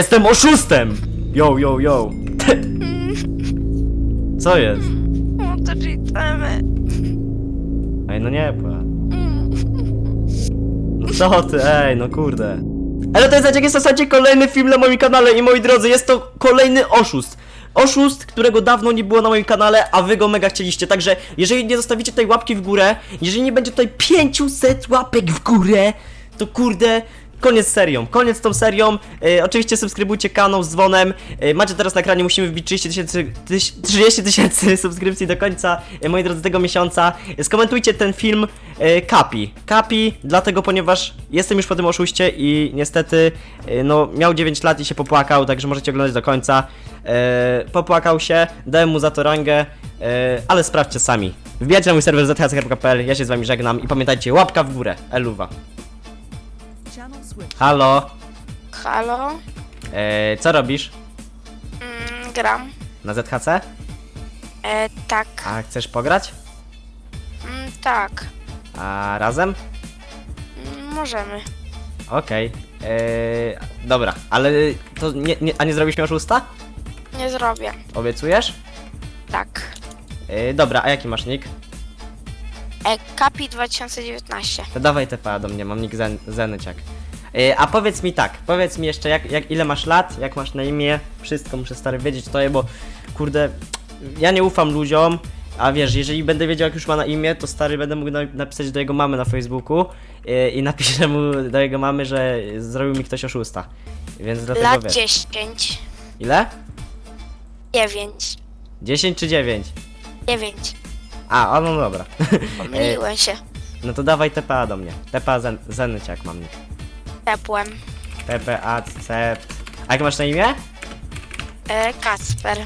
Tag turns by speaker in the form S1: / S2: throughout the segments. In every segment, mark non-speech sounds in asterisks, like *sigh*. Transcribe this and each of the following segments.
S1: Jestem oszustem! Yo, yo, yo. Co jest?
S2: No to czytamy.
S1: Ej, no nie pła. No co ty, ej, no kurde. Ale to jest jak jest w zasadzie kolejny film na moim kanale i moi drodzy, jest to kolejny oszust. Oszust, którego dawno nie było na moim kanale, a wy go mega chcieliście. Także jeżeli nie zostawicie tej łapki w górę, jeżeli nie będzie tutaj 500 łapek w górę, to kurde, koniec serią. Koniec tą serią. E, oczywiście subskrybujcie kanał z dzwonem. E, macie teraz na ekranie, musimy wbić 30 tysięcy, tyś- 30 tysięcy *laughs* subskrypcji do końca, e, moi drodzy, tego miesiąca. E, skomentujcie ten film e, Kapi. Kapi, dlatego, ponieważ jestem już po tym oszuście i niestety, e, no, miał 9 lat i się popłakał, także możecie oglądać do końca. E, popłakał się, dałem mu za to rangę, e, ale sprawdźcie sami. Wbijajcie na mój serwer zhc.pl, ja się z wami żegnam i pamiętajcie, łapka w górę, eluwa. Halo,
S2: Halo?
S1: e, co robisz?
S2: Mm, gram.
S1: Na ZHC?
S2: E, tak.
S1: A chcesz pograć?
S2: Mm, tak.
S1: A razem?
S2: Mm, możemy.
S1: Okej. Eee, dobra, ale to nie, nie, a nie zrobisz mi oszusta?
S2: Nie zrobię.
S1: Obiecujesz?
S2: Tak.
S1: Eee, dobra, a jaki masz nick?
S2: E, Kapi 2019.
S1: To dawaj TPA do mnie, mam nick Zen, Zenyciak. Eee, a powiedz mi tak, powiedz mi jeszcze jak, jak, ile masz lat, jak masz na imię, wszystko muszę stary wiedzieć to, bo kurde, ja nie ufam ludziom, a wiesz, jeżeli będę wiedział jak już ma na imię, to stary będę mógł na, napisać do jego mamy na Facebooku eee, i napiszę mu do jego mamy, że zrobił mi ktoś oszusta. Więc dlatego
S2: Lat
S1: wiesz.
S2: 10.
S1: Ile?
S2: 9.
S1: 10 czy 9?
S2: 9.
S1: A, o, no dobra. *laughs*
S2: Pomyliłem się.
S1: No to dawaj TPA do mnie. TPA Zen, Zenyciak mam nick.
S2: Tepłem.
S1: TPA. A jak masz na imię?
S2: E, Kacper.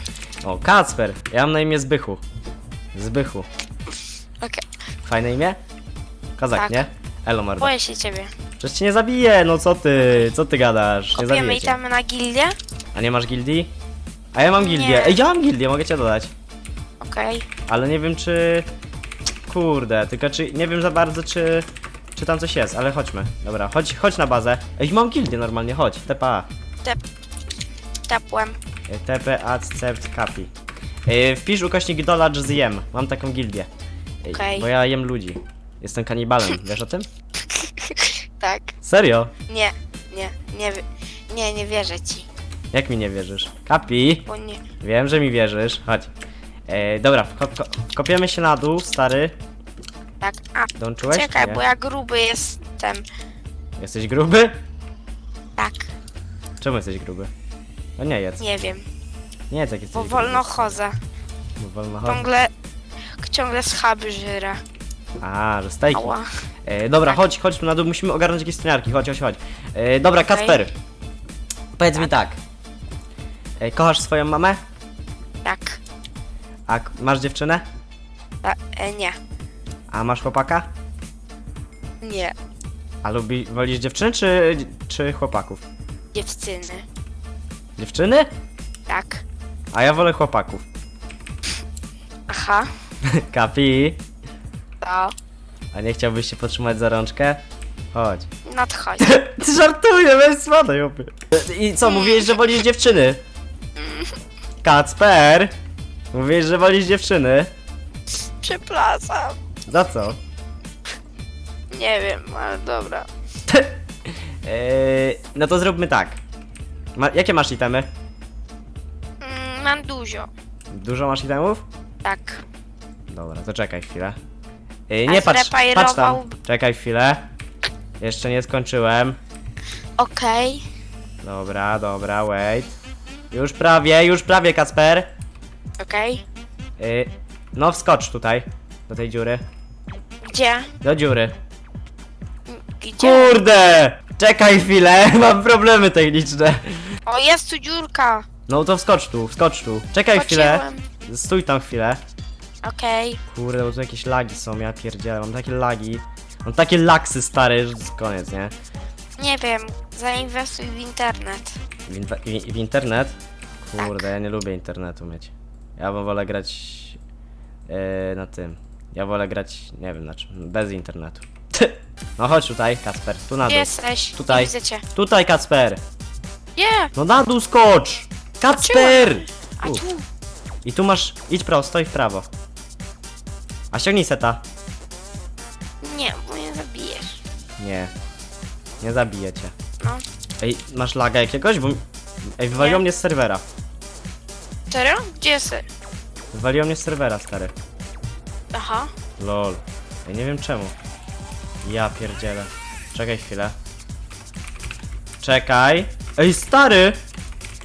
S1: O, Kacper. Ja mam na imię Zbychu. Zbychu.
S2: Okej.
S1: Fajne imię? Kozak,
S2: Tak.
S1: nie? Elo mordo.
S2: Boję się ciebie.
S1: Przecież cię nie zabiję, no co ty? Co ty gadasz? Nie
S2: Kopiemy
S1: zabiję
S2: i
S1: cię.
S2: tam na gildię?
S1: A nie masz gildii? A ja mam gildię.
S2: Nie.
S1: Ej, ja mam gildię, mogę cię dodać.
S2: Okej.
S1: Ale nie wiem czy... Kurde, tylko czy... Nie wiem za bardzo czy... Czy tam coś jest, ale chodźmy. Dobra, chodź, chodź na bazę. Ej, mam gildię normalnie, chodź. TPA.
S2: Tep. Tepłem.
S1: TP Accept Capi. Yy, wpisz ukośnik dolacz zjem. Mam taką gildię. Ej,
S2: Okej.
S1: Bo ja jem ludzi. Jestem kanibalem, *laughs* wiesz o tym?
S2: Tak.
S1: Serio?
S2: Nie. Nie. Nie. wi- Nie, nie wierzę ci.
S1: Jak mi nie wierzysz? Kapi!
S2: Bo nie.
S1: Wiem, że mi wierzysz. Chodź. E, dobra, ko ko kopiemy się na dół, stary.
S2: Tak. A.
S1: Dołączyłeś?
S2: Czekaj,
S1: Nie.
S2: bo ja gruby jestem.
S1: Jesteś gruby?
S2: Tak.
S1: Czemu jesteś gruby? No nie jedz.
S2: Nie wiem.
S1: Nie jedz jak jesteś
S2: Bo
S1: gruby.
S2: wolno chodzę.
S1: Bo wolno chodzę.
S2: Ciągle, ciągle schaby żyrę.
S1: A, że stejki.
S2: Ała.
S1: E, dobra,
S2: Tak.
S1: chodź, chodź tu na dół, musimy ogarnąć jakieś stoniarki, chodź, chodź, chodź. E, dobra,
S2: Okej.
S1: Kacper. Powiedz mi tak. E, kochasz swoją mamę?
S2: Tak.
S1: A k- masz dziewczynę?
S2: Ta, e, nie.
S1: A masz chłopaka?
S2: Nie.
S1: A lubi, wolisz dziewczyny czy, czy chłopaków?
S2: Dziewczyny.
S1: Dziewczyny?
S2: Tak.
S1: A ja wolę chłopaków.
S2: Aha. *laughs*
S1: Kapi?
S2: To.
S1: A nie chciałbyś się podtrzymać za rączkę? Chodź.
S2: Nadchodź. *laughs*
S1: Ty żartuję, weź spadaj, opie. I co, mówiłeś, że wolisz dziewczyny? *laughs* Kacper? Mówiłeś, że wolisz dziewczyny?
S2: Przepraszam.
S1: Za co?
S2: Nie wiem, ale dobra.
S1: Eee, *laughs* no to zróbmy tak. Ma, jakie masz itemy?
S2: Mm, mam dużo.
S1: Dużo masz itemów?
S2: Tak.
S1: Dobra, to czekaj chwilę. Eee,
S2: A
S1: nie patrz, patrz tam. Czekaj chwilę. Jeszcze nie skończyłem.
S2: Okej.
S1: Dobra, dobra, wait. Już prawie, już prawie, Kacper.
S2: Okej.
S1: Eee, no wskocz tutaj, do tej dziury.
S2: Gdzie?
S1: Do dziury.
S2: Gdzie?
S1: Kurde! Czekaj chwilę, *laughs* mam problemy techniczne.
S2: O, jest tu dziurka.
S1: No to wskocz tu, wskocz tu. Czekaj chwilę. Stój tam chwilę.
S2: Okej.
S1: Kurde, bo tu jakieś lagi są, ja pierdzielę, mam takie lagi. Mam takie laksy stare, że to jest koniec, nie?
S2: Nie wiem. Zainwestuj w internet.
S1: W, w, w internet?
S2: Tak.
S1: Kurde, ja nie lubię internetu mieć. Ja bym wolę grać yy, na tym. Ja wolę grać, nie wiem na czym, bez internetu. *laughs* No chodź tutaj, Kacper, tu na
S2: Gdzie
S1: dół.
S2: jesteś?
S1: Tutaj.
S2: Nie widzę cię.
S1: Tutaj, Kacper!
S2: Nie!
S1: No na dół skocz! Kacper!
S2: A
S1: U.
S2: tu!
S1: I tu masz, idź prawo, stoi w prawo. A ściągnij seta.
S2: Nie, bo mnie zabijesz.
S1: Nie. Nie zabiję cię.
S2: No.
S1: Ej, masz laga jakiegoś? Bo... Ej, wywaliło
S2: Nie.
S1: mnie z serwera.
S2: Serio? Gdzie jesteś?
S1: Wywaliło mnie z serwera, stary.
S2: Aha.
S1: Lol. Ej, nie wiem czemu. Ja pierdzielę. Czekaj chwilę. Czekaj. Ej, stary!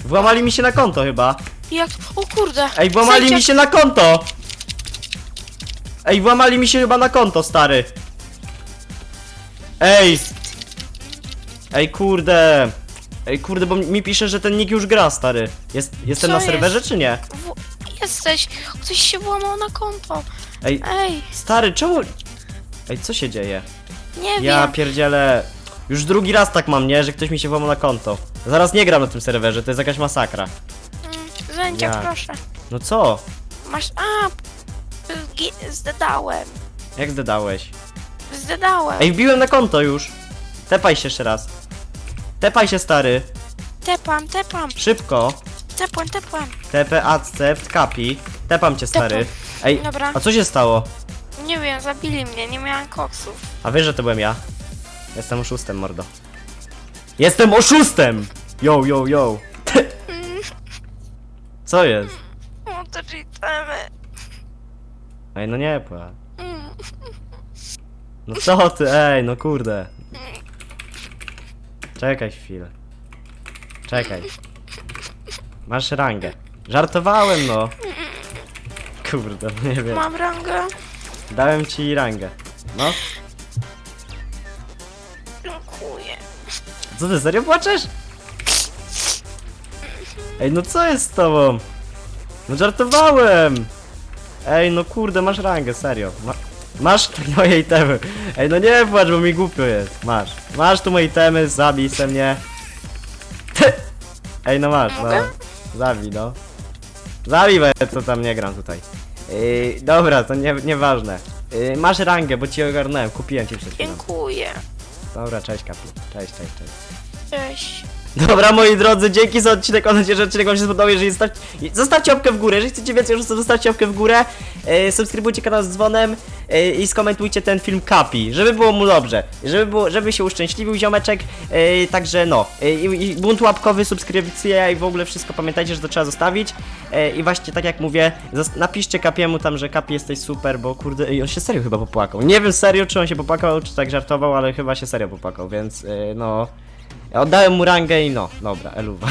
S1: Włamali mi się na konto chyba.
S2: Jak? O kurde!
S1: Ej, włamali mi się na konto! Ej, włamali mi się chyba na konto, stary. Ej! Ej, kurde. Ej, kurde, bo mi pisze, że ten nick już gra, stary. Jest, jestem
S2: Co
S1: na
S2: jest?
S1: serwerze, czy nie?
S2: W... Jesteś! Ktoś się włamał na konto!
S1: Ej,
S2: Ej!
S1: stary, czemu... Ej, co się dzieje?
S2: Nie
S1: Ja
S2: wiem!
S1: pierdzielę. Już drugi raz tak mam, nie? Że ktoś mi się włamał na konto. Zaraz nie gram na tym serwerze, to jest jakaś masakra.
S2: Mm,
S1: Jak?
S2: proszę.
S1: No co?
S2: Masz... A! Zdedałem.
S1: Jak zdedałeś?
S2: Zdedałem.
S1: Ej, wbiłem na konto już. Tepaj się jeszcze raz. Tepaj się, stary.
S2: Tepam, tepam.
S1: Szybko.
S2: Tepłem, tepłem.
S1: TP, accept, kapi. Tepam cię, stary. Ej,
S2: Dobra.
S1: a co się stało?
S2: Nie wiem, zabili mnie, nie miałem koksów.
S1: A wiesz, że to byłem ja? Jestem oszustem, mordo. Jestem oszustem! Yo, yo, yo. *laughs* Co jest?
S2: O, to czytamy.
S1: Ej, no nie płacz.
S2: Mm.
S1: No co ty, ej, no kurde. Czekaj chwilę. Czekaj. Masz rangę. Żartowałem, no. Kurde, no nie wiem.
S2: Mam rangę.
S1: Dałem ci rangę. No.
S2: Dziękuję.
S1: Co ty, serio płaczesz? Ej, no co jest z tobą? No żartowałem! Ej, no kurde, masz rangę, serio. Ma masz moje itemy. Ej, no nie płacz, bo mi głupio jest. Masz. Masz tu moje itemy, zabij se mnie. Ej, no masz, no. Zabij, no. Zabij, bo to tam nie gram tutaj. Yy, dobra, to nie, nieważne. Yy, masz rangę, bo ci ogarnąłem, kupiłem ci przed chwilą.
S2: Dziękuję.
S1: Dobra, cześć kapi. Cześć, cześć, cześć.
S2: Cześć.
S1: Dobra, moi drodzy, dzięki za odcinek. Mam nadzieję, że odcinek wam się spodobał. Jeżeli zostaw... zostawcie łapkę w górę. Jeżeli chcecie więcej już zostawcie łapkę w górę. E, subskrybujcie kanał z dzwonem e, i skomentujcie ten film Kapi, żeby było mu dobrze. Żeby, było, żeby się uszczęśliwił ziomeczek. E, także no. I bunt łapkowy, subskrypcja i w ogóle wszystko pamiętajcie, że to trzeba zostawić. E, I właśnie tak jak mówię, napiszcie Kapiemu tam, że Kapi jesteś super, bo kurde, on się serio chyba popłakał. Nie wiem serio, czy on się popłakał, czy tak żartował, ale chyba się serio popłakał, więc e, no. Oddałem mu rangę i no, dobra, eluwa.